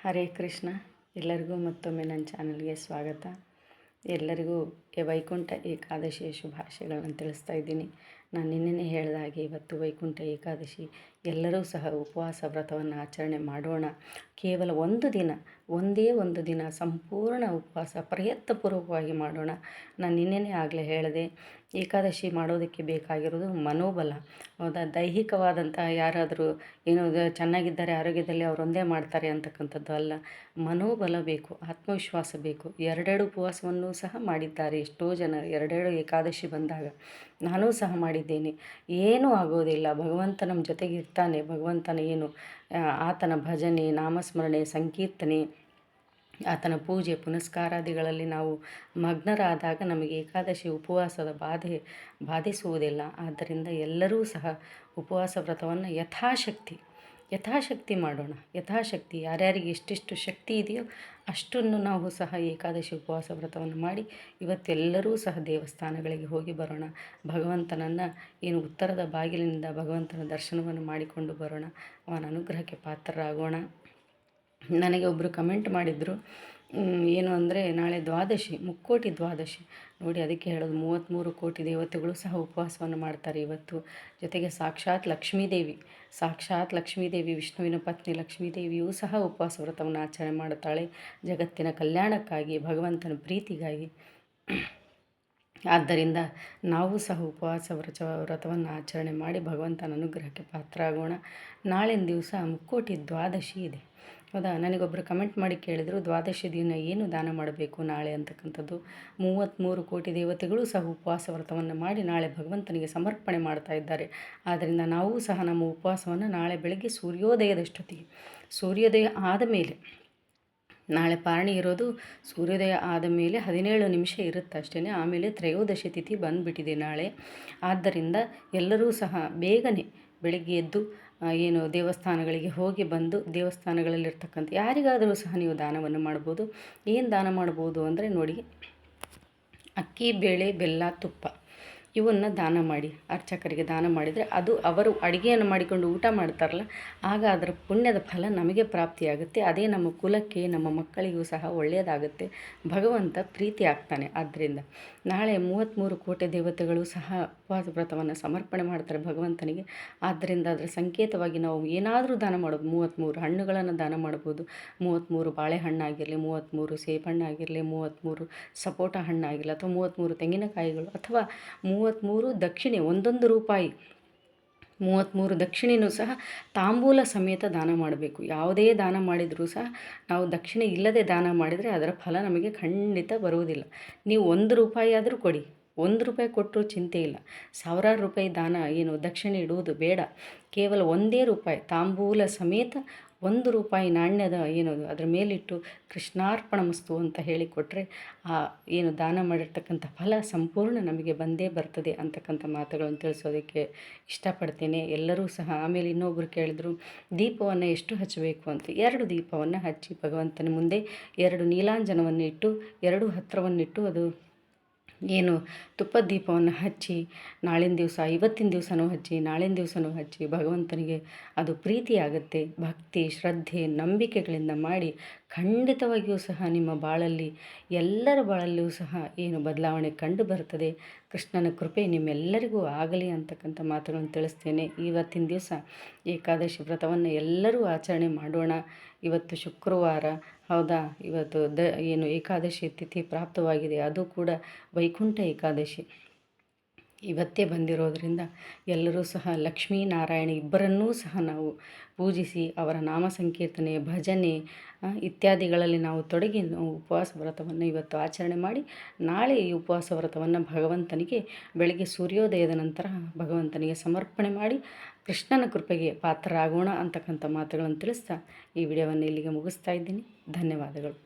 ಹರೇ ಕೃಷ್ಣ. ಎಲ್ಲರಿಗೂ ಮತ್ತೊಮ್ಮೆ ನನ್ನ ಚಾನಲ್ಗೆ ಸ್ವಾಗತ. ಎಲ್ಲರಿಗೂ ಈ ವೈಕುಂಠ ಏಕಾದಶಿ ಶುಭಾಶಯಗಳನ್ನು ತಿಳಿಸ್ತಾ ಇದ್ದೀನಿ. ನಾನು ನಿನ್ನೆನೇ ಹೇಳಿದ ಹಾಗೆ ಇವತ್ತು ವೈಕುಂಠ ಏಕಾದಶಿ ಎಲ್ಲರೂ ಸಹ ಉಪವಾಸ ವ್ರತವನ್ನು ಆಚರಣೆ ಮಾಡೋಣ. ಕೇವಲ ಒಂದು ದಿನ, ಒಂದೇ ಒಂದು ದಿನ ಸಂಪೂರ್ಣ ಉಪವಾಸ ಪ್ರಯತ್ನಪೂರ್ವಕವಾಗಿ ಮಾಡೋಣ. ನಾನು ನಿನ್ನೆನೇ ಆಗಲೇ ಹೇಳಿದೆ, ಏಕಾದಶಿ ಮಾಡೋದಕ್ಕೆ ಬೇಕಾಗಿರೋದು ಮನೋಬಲ. ಹೌದಾ? ದೈಹಿಕವಾದಂತಹ ಯಾರಾದರೂ ಏನೋ ಚೆನ್ನಾಗಿದ್ದಾರೆ ಆರೋಗ್ಯದಲ್ಲಿ ಅವರೊಂದೇ ಮಾಡ್ತಾರೆ ಅಂತಕ್ಕಂಥದ್ದು ಅಲ್ಲ. ಮನೋಬಲ ಬೇಕು, ಆತ್ಮವಿಶ್ವಾಸ ಬೇಕು. ಎರಡೆರಡು ಉಪವಾಸವನ್ನು ಸಹ ಮಾಡಿದ್ದಾರೆ ಎಷ್ಟೋ ಜನ, ಎರಡೆರಡು ಏಕಾದಶಿ ಬಂದಾಗ ನಾನೂ ಸಹ ಮಾಡಿದ್ದೇನೆ. ಏನೂ ಆಗೋದಿಲ್ಲ. ಭಗವಂತ ನಮ್ಮ ಜೊತೆಗೆ ಇರ್ತಾನೆ ಭಗವಂತನ ಏನು ಆತನ ಭಜನೆ, ನಾಮಸ್ಮರಣೆ, ಸಂಕೀರ್ತನೆ, ಆತನ ಪೂಜೆ, ಪುನಸ್ಕಾರಾದಿಗಳಲ್ಲಿ ನಾವು ಮಗ್ನರಾದಾಗ ನಮಗೆ ಏಕಾದಶಿ ಉಪವಾಸದ ಬಾಧೆ ಬಾಧಿಸುವುದಿಲ್ಲ. ಆದ್ದರಿಂದ ಎಲ್ಲರೂ ಸಹ ಉಪವಾಸ ವ್ರತವನ್ನು ಯಥಾಶಕ್ತಿ ಯಥಾಶಕ್ತಿ ಮಾಡೋಣ. ಯಥಾಶಕ್ತಿ ಯಾರ್ಯಾರಿಗೆ ಎಷ್ಟೆಷ್ಟು ಶಕ್ತಿ ಇದೆಯೋ ಅಷ್ಟನ್ನು ನಾವು ಸಹ ಏಕಾದಶಿ ಉಪವಾಸ ವ್ರತವನ್ನು ಮಾಡಿ ಇವತ್ತೆಲ್ಲರೂ ಸಹ ದೇವಸ್ಥಾನಗಳಿಗೆ ಹೋಗಿ ಬರೋಣ. ಭಗವಂತನನ್ನು ಏನು ಉತ್ತರದ ಬಾಗಿಲಿನಿಂದ ಭಗವಂತನ ದರ್ಶನವನ್ನು ಮಾಡಿಕೊಂಡು ಬರೋಣ. ಅವನ ಅನುಗ್ರಹಕ್ಕೆ ಪಾತ್ರರಾಗೋಣ. ನನಗೆ ಒಬ್ಬರು ಕಮೆಂಟ್ ಮಾಡಿದರು ಏನು ಅಂದರೆ ನಾಳೆ ದ್ವಾದಶಿ, ಮುಕ್ಕೋಟಿ ದ್ವಾದಶಿ. ನೋಡಿ, ಅದಕ್ಕೆ ಹೇಳೋದು ಮೂವತ್ತ್ಮೂರು ಕೋಟಿ ದೇವತೆಗಳು ಸಹ ಉಪವಾಸವನ್ನು ಮಾಡ್ತಾರೆ ಇವತ್ತು. ಜೊತೆಗೆ ಸಾಕ್ಷಾತ್ ಲಕ್ಷ್ಮೀದೇವಿ ಸಾಕ್ಷಾತ್ ಲಕ್ಷ್ಮೀದೇವಿ, ವಿಷ್ಣುವಿನ ಪತ್ನಿ ಲಕ್ಷ್ಮೀದೇವಿಯೂ ಸಹ ಉಪವಾಸ ವ್ರತವನ್ನು ಆಚರಣೆ ಮಾಡುತ್ತಾಳೆ. ಜಗತ್ತಿನ ಕಲ್ಯಾಣಕ್ಕಾಗಿ, ಭಗವಂತನ ಪ್ರೀತಿಗಾಗಿ. ಆದ್ದರಿಂದ ನಾವು ಸಹ ಉಪವಾಸ ವ್ರಚ ವ್ರತವನ್ನು ಆಚರಣೆ ಮಾಡಿ ಭಗವಂತನ ಅನುಗ್ರಹಕ್ಕೆ ಪಾತ್ರ ಆಗೋಣ. ನಾಳಿನ ದಿವಸ ಮುಕ್ಕೋಟಿ ದ್ವಾದಶಿ ಇದೆ. ಹೌದಾ? ನನಗೊಬ್ಬರು ಕಮೆಂಟ್ ಮಾಡಿ ಕೇಳಿದರು, ದ್ವಾದಶಿ ದಿನ ಏನು ದಾನ ಮಾಡಬೇಕು ನಾಳೆ ಅಂತಕ್ಕಂಥದ್ದು. ಮೂವತ್ತ್ಮೂರು ಕೋಟಿ ದೇವತೆಗಳು ಸಹ ಉಪವಾಸ ವ್ರತವನ್ನು ಮಾಡಿ ನಾಳೆ ಭಗವಂತನಿಗೆ ಸಮರ್ಪಣೆ ಮಾಡ್ತಾ ಇದ್ದಾರೆ. ಆದ್ದರಿಂದ ನಾವು ಸಹ ನಮ್ಮ ಉಪವಾಸವನ್ನು ನಾಳೆ ಬೆಳಗ್ಗೆ ಸೂರ್ಯೋದಯದಷ್ಟೊತ್ತಿಗೆ ಸೂರ್ಯೋದಯ ಆದ ಮೇಲೆ, ನಾಳೆ ಪಾರಣಿ ಇರೋದು ಸೂರ್ಯೋದಯ ಆದ ಮೇಲೆ ಹದಿನೇಳು ನಿಮಿಷ ಇರುತ್ತೆ ಅಷ್ಟೇ ಆಮೇಲೆ ತ್ರಯೋದಶಿ ತಿಥಿ ಬಂದುಬಿಟ್ಟಿದೆ ನಾಳೆ. ಆದ್ದರಿಂದ ಎಲ್ಲರೂ ಸಹ ಬೇಗನೆ ಬೆಳಗ್ಗೆ ಎದ್ದು ಏನು ದೇವಸ್ಥಾನಗಳಿಗೆ ಹೋಗಿ ಬಂದು ದೇವಸ್ಥಾನಗಳಲ್ಲಿರ್ತಕ್ಕಂಥ ಯಾರಿಗಾದರೂ ಸಹ ನೀವು ದಾನವನ್ನು ಮಾಡ್ಬೋದು. ಏನು ದಾನ ಮಾಡ್ಬೋದು ಅಂದರೆ ನೋಡಿ, ಅಕ್ಕಿ, ಬೇಳೆ, ಬೆಲ್ಲ, ತುಪ್ಪ. ಇವನ್ನು ದಾನ ಮಾಡಿ, ಅರ್ಚಕರಿಗೆ ದಾನ ಮಾಡಿದರೆ ಅದು ಅವರು ಅಡುಗೆಯನ್ನು ಮಾಡಿಕೊಂಡು ಊಟ ಮಾಡ್ತಾರಲ್ಲ, ಆಗ ಅದರ ಪುಣ್ಯದ ಫಲ ನಮಗೆ ಪ್ರಾಪ್ತಿಯಾಗುತ್ತೆ. ಅದೇ ನಮ್ಮ ಕುಲಕ್ಕೆ, ನಮ್ಮ ಮಕ್ಕಳಿಗೂ ಸಹ ಒಳ್ಳೆಯದಾಗುತ್ತೆ. ಭಗವಂತ ಪ್ರೀತಿ ಆಗ್ತಾನೆ. ಆದ್ದರಿಂದ ನಾಳೆ ಮೂವತ್ತ್ಮೂರು ಕೋಟೆ ದೇವತೆಗಳು ಸಹ ಉಪವಾಸ ವ್ರತವನ್ನು ಸಮರ್ಪಣೆ ಮಾಡ್ತಾರೆ ಭಗವಂತನಿಗೆ. ಆದ್ದರಿಂದ ಅದರ ಸಂಕೇತವಾಗಿ ನಾವು ಏನಾದರೂ ದಾನ ಮಾಡೋದು ಮೂವತ್ತ್ಮೂರು ಹಣ್ಣುಗಳನ್ನು ದಾನ ಮಾಡ್ಬೋದು ಮೂವತ್ತ್ಮೂರು ಬಾಳೆಹಣ್ಣಾಗಿರಲಿ ಮೂವತ್ತ್ಮೂರು ಸೇಬಣ್ಣಾಗಿರಲಿ ಮೂವತ್ತ್ಮೂರು ಸಪೋಟ ಹಣ್ಣಾಗಿರಲಿ ಅಥವಾ ಮೂವತ್ತ್ಮೂರು ತೆಂಗಿನಕಾಯಿಗಳು, ಅಥವಾ ಮೂವತ್ತ್ಮೂರು ದಕ್ಷಿಣೆ, ಒಂದೊಂದು ರೂಪಾಯಿ. ಮೂವತ್ತ್ಮೂರು ದಕ್ಷಿಣೆಯೂ ಸಹ ತಾಂಬೂಲ ಸಮೇತ ದಾನ ಮಾಡಬೇಕು. ಯಾವುದೇ ದಾನ ಮಾಡಿದರೂ ಸಹ ನಾವು ದಕ್ಷಿಣೆ ಇಲ್ಲದೆ ದಾನ ಮಾಡಿದರೆ ಅದರ ಫಲ ನಮಗೆ ಖಂಡಿತ ಬರುವುದಿಲ್ಲ. ನೀವು ಒಂದು ರೂಪಾಯಿ ಆದರೂ ಕೊಡಿ. ಒಂದು ರೂಪಾಯಿ ಕೊಟ್ಟರೂ ಚಿಂತೆ ಇಲ್ಲ. ಸಾವಿರಾರು ರೂಪಾಯಿ ದಾನ ಏನು ದಕ್ಷಿಣೆ ಇಡುವುದು ಬೇಡ. ಕೇವಲ ಒಂದೇ ರೂಪಾಯಿ ತಾಂಬೂಲ ಸಮೇತ ಒಂದು ರೂಪಾಯಿ ನಾಣ್ಯದ ಏನು ಅದರ ಮೇಲಿಟ್ಟು ಕೃಷ್ಣಾರ್ಪಣ ಮಸ್ತು ಅಂತ ಹೇಳಿಕೊಟ್ರೆ ಆ ಏನು ದಾನ ಮಾಡಿರ್ತಕ್ಕಂಥ ಫಲ ಸಂಪೂರ್ಣ ನಮಗೆ ಬಂದೇ ಬರ್ತದೆ ಅಂತಕ್ಕಂಥ ಮಾತುಗಳನ್ನು ತಿಳಿಸೋದಕ್ಕೆ ಇಷ್ಟಪಡ್ತೇನೆ. ಎಲ್ಲರೂ ಸಹ ಆಮೇಲೆ ಇನ್ನೊಬ್ಬರು ಕೇಳಿದ್ರು, ದೀಪವನ್ನು ಎಷ್ಟು ಹಚ್ಚಬೇಕು ಅಂತ. ಎರಡು ದೀಪವನ್ನು ಹಚ್ಚಿ ಭಗವಂತನ ಮುಂದೆ ಎರಡು ನೀಲಾಂಜನವನ್ನು ಇಟ್ಟು ಎರಡು ಹತ್ತಿರವನ್ನಿಟ್ಟು ಅದು ಏನು ತುಪ್ಪದ ದೀಪವನ್ನು ಹಚ್ಚಿ, ನಾಳಿನ ದಿವಸ, ಇವತ್ತಿನ ದಿವಸನೂ ಹಚ್ಚಿ, ನಾಳಿನ ದಿವಸನೂ ಹಚ್ಚಿ ಭಗವಂತನಿಗೆ ಅದು ಪ್ರೀತಿಯಾಗುತ್ತೆ. ಭಕ್ತಿ, ಶ್ರದ್ಧೆ, ನಂಬಿಕೆಗಳಿಂದ ಮಾಡಿ ಖಂಡಿತವಾಗಿಯೂ ಸಹ ನಿಮ್ಮ ಬಾಳಲ್ಲಿ, ಎಲ್ಲರ ಬಾಳಲ್ಲಿಯೂ ಸಹ ಏನು ಬದಲಾವಣೆ ಕಂಡು ಬರ್ತದೆ ಕೃಷ್ಣನ ಕೃಪೆ ನಿಮ್ಮೆಲ್ಲರಿಗೂ ಆಗಲಿ ಅಂತಕ್ಕಂಥ ಮಾತುಗಳನ್ನು ತಿಳಿಸ್ತೇನೆ. ಇವತ್ತಿನ ದಿವಸ ಏಕಾದಶಿ ವ್ರತವನ್ನು ಎಲ್ಲರೂ ಆಚರಣೆ ಮಾಡೋಣ. ಇವತ್ತು ಶುಕ್ರವಾರ ಹೌದಾ? ಇವತ್ತು ದ ಏನು ಏಕಾದಶಿ ತಿಥಿ ಪ್ರಾಪ್ತವಾಗಿದೆ. ಅದು ಕೂಡ ವೈಕುಂಠ ಏಕಾದಶಿ. ಇವತ್ತೇ ಬಂದಿರೋದರಿಂದ ಎಲ್ಲರೂ ಸಹ ಲಕ್ಷ್ಮೀ ನಾರಾಯಣ ಇಬ್ಬರನ್ನೂ ಸಹ ನಾವು ಪೂಜಿಸಿ ಅವರ ನಾಮ ಸಂಕೀರ್ತನೆ, ಭಜನೆ ಇತ್ಯಾದಿಗಳಲ್ಲಿ ನಾವು ತೊಡಗಿ ನಾವು ಉಪವಾಸ ವ್ರತವನ್ನು ಇವತ್ತು ಆಚರಣೆ ಮಾಡಿ ನಾಳೆ ಈ ಉಪವಾಸ ವ್ರತವನ್ನು ಭಗವಂತನಿಗೆ ಬೆಳಗ್ಗೆ ಸೂರ್ಯೋದಯದ ನಂತರ ಭಗವಂತನಿಗೆ ಸಮರ್ಪಣೆ ಮಾಡಿ ಕೃಷ್ಣನ ಕೃಪೆಗೆ ಪಾತ್ರರಾಗೋಣ ಅಂತಕ್ಕಂಥ ಮಾತುಗಳನ್ನು ತಿಳಿಸ್ತಾ ಈ ವಿಡಿಯೋವನ್ನು ಇಲ್ಲಿಗೆ ಮುಗಿಸ್ತಾ ಇದ್ದೀನಿ. ಧನ್ಯವಾದಗಳು.